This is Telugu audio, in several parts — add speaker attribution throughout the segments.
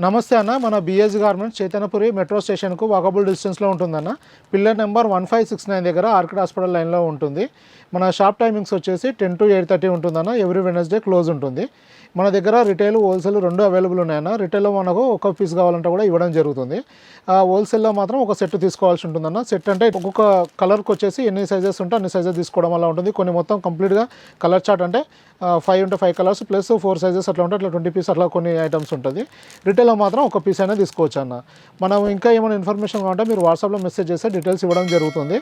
Speaker 1: నమస్తే అన్న మన బిఎస్ గార్మెంట్స్ చైతన్యపురి మెట్రో స్టేషన్కు వాకబుల్ డిస్టెన్స్లో ఉంటుందన్న. Pillar number one five six nine దగ్గర ఆర్కిడ్ హాస్పిటల్ లైన్లో ఉంటుంది. మన షాప్ టైమింగ్స్ వచ్చేసి టెన్ టు ఎయిట్ థర్టీ ఉంటుందన్న. ఎవ్రీ వెనస్డే క్లోజ్ ఉంటుంది. మన దగ్గర రిటైల్ హోల్సేల్ రెండు అవైలబుల్ ఉన్నాయన్న. రిటైల్లో మనకు ఒక పీస్ కావాలంటే కూడా ఇవ్వడం జరుగుతుంది. ఆ హోల్సేల్లో మాత్రం ఒక సెట్ తీసుకోవాల్సి ఉంటుందన్న. సెట్ అంటే ఒక్కొక్క కలర్కి వచ్చేసి ఎన్ని సైజెస్ ఉంటే అన్ని సైజెస్ తీసుకోవడం వల్ల ఉంటుంది. కొన్ని మొత్తం కంప్లీట్గా కలర్ చార్ట్ అంటే ఫైవ్ ఉంటే five colours plus four sizes అట్లా ఉంటాయి అట్లా ట్వంటీ పీస్ అట్లా కొన్ని ఐటమ్స్ ఉంటుంది. రిటైల్లో మాత్రం ఒక పీస్ అయినా తీసుకోవచ్చు అన్న. మనం ఇంకా ఏమైనా ఇన్ఫర్మేషన్ కావాలంటే మీరు వాట్సాప్లో మెసేజ్ చేస్తే డీటెయిల్స్ ఇవ్వడం జరుగుతుంది.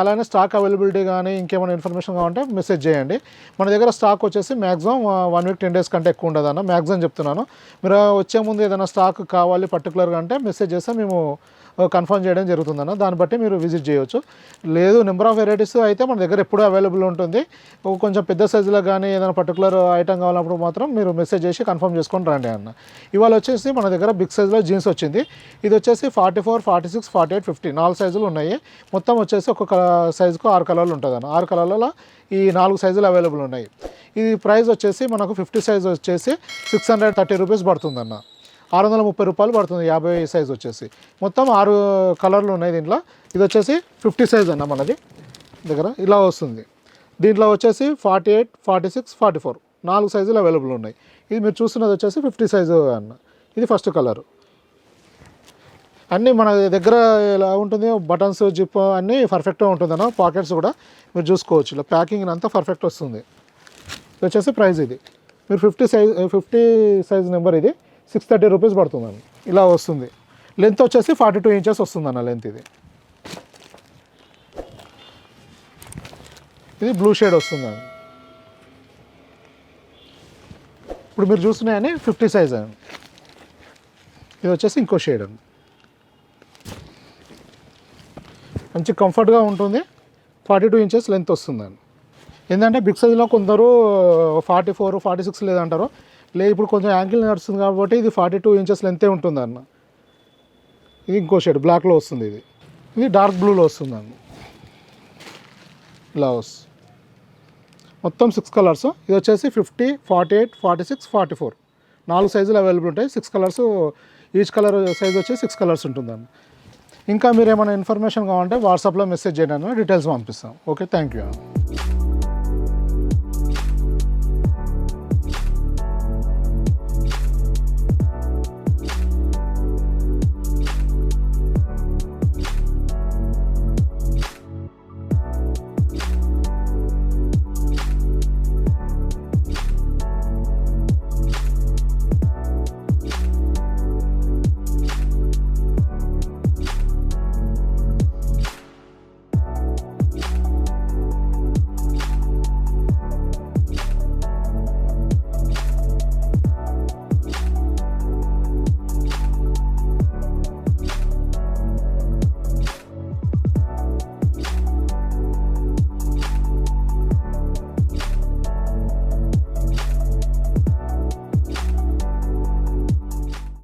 Speaker 1: అలానే స్టాక్ అవైలబిలిటీ కానీ ఇంకేమైనా ఇన్ఫర్మేషన్ కావాలంటే మెసేజ్ చేయండి. మన దగ్గర స్టాక్ వచ్చేసి maximum one week ten days కంటే ఎక్కువ ఉండదు అన్న. మ్యాక్సిమం చెప్తున్నాను. మీరు వచ్చే ముందు ఏదైనా స్టాక్ కావాలి పర్టికులర్గా అంటే మెసేజ్ చేస్తే మేము కన్ఫర్మ్ చేయడం జరుగుతుందన్న దాన్ని బట్టి మీరు విజిట్ చేయొచ్చు. లేదు నెంబర్ ఆఫ్ వెరైటీస్ అయితే మన దగ్గర ఎప్పుడూ అవైలబుల్ ఉంటుంది. కొంచెం పెద్ద సైజులో కానీ ఏదైనా పర్టికులర్ ఐటమ్ కావాలన్నప్పుడు మాత్రం మీరు మెసేజ్ చేసి కన్ఫర్మ్ చేసుకొని రండి అన్న. ఇవాళ వచ్చేసి మన దగ్గర బిగ్ సైజులో జీన్స్ వచ్చింది. ఇది వచ్చేసి forty four forty six forty eight fifty నాలుగు సైజులు ఉన్నాయి. మొత్తం వచ్చేసి ఒక్కొక్క సైజుకు ఆరు కలర్లు ఉంటుంది అన్న. ఆరు కలర్లలో ఈ నాలుగు సైజులు అవైలబుల్ ఉన్నాయి. ఇది ప్రైస్ వచ్చేసి మనకు ఫిఫ్టీ సైజ్ వచ్చేసి సిక్స్ హండ్రెడ్ థర్టీ రూపీస్ పడుతుందన్న ఆరు వందల ముప్పై రూపాయలు పడుతుంది యాభై సైజ్ వచ్చేసి. మొత్తం ఆరు కలర్లు ఉన్నాయి దీంట్లో. ఇది వచ్చేసి ఫిఫ్టీ సైజ్ అన్న మనది. దగ్గర ఇలా వస్తుంది. దీంట్లో వచ్చేసి forty eight forty six forty four. నాలుగు సైజులు అవైలబుల్ ఉన్నాయి. ఇది మీరు చూస్తున్నది వచ్చేసి ఫిఫ్టీ సైజు అన్న. ఇది ఫస్ట్ కలర్. అన్నీ మన దగ్గర ఎలా ఉంటుంది బటన్స్ జిప్ అన్నీ పర్ఫెక్ట్గా ఉంటుంది అన్న పాకెట్స్ కూడా మీరు చూసుకోవచ్చు. ఇలా ప్యాకింగ్ అంతా పర్ఫెక్ట్ వస్తుంది. ఇది వచ్చేసి ప్రైస్ ఇది. మీరు fifty size fifty size number ఇది. సిక్స్ థర్టీ రూపీస్ పడుతుందండి ఇలా వస్తుంది. లెంత్ వచ్చేసి ఫార్టీ టూ ఇంచెస్ వస్తుందన్న లెంత్ ఇది. ఇది బ్లూ షేడ్ వస్తుందండి. ఇప్పుడు మీరు చూస్తున్నాయని ఫిఫ్టీ సైజ్ అండి ఇది వచ్చేసి ఇంకో షేడ్ అండి. మంచి కంఫర్ట్గా ఉంటుంది. ఫార్టీ టూ ఇంచెస్ లెంత్ వస్తుందండి. ఏంటంటే బిగ్ సైజ్లో కొందరు ఫార్టీ ఫోర్ ఫార్టీ సిక్స్ లేదంటారు. లే ఇప్పుడు కొంచెం యాంకిల్ నడుస్తుంది కాబట్టి ఇది ఫార్టీ టూ ఇంచెస్ లెంతే ఉంటుంది అన్న ఇది ఇంకో షేడ్ బ్లాక్లో వస్తుంది ఇది. ఇది డార్క్ బ్లూలో వస్తుందండి. ఇలా వస్తుంది మొత్తం సిక్స్ కలర్స్ ఇది వచ్చేసి fifty forty eight forty six forty four నాలుగు సైజులు అవైలబుల్ ఉంటాయి. Six colours each colour size వచ్చి సిక్స్ కలర్స్ ఉంటుందండి. ఇంకా మీరు ఏమైనా ఇన్ఫర్మేషన్ కావాలంటే వాట్సాప్లో మెసేజ్ చేయడానికి డీటెయిల్స్ పంపిస్తాం. Okay thank you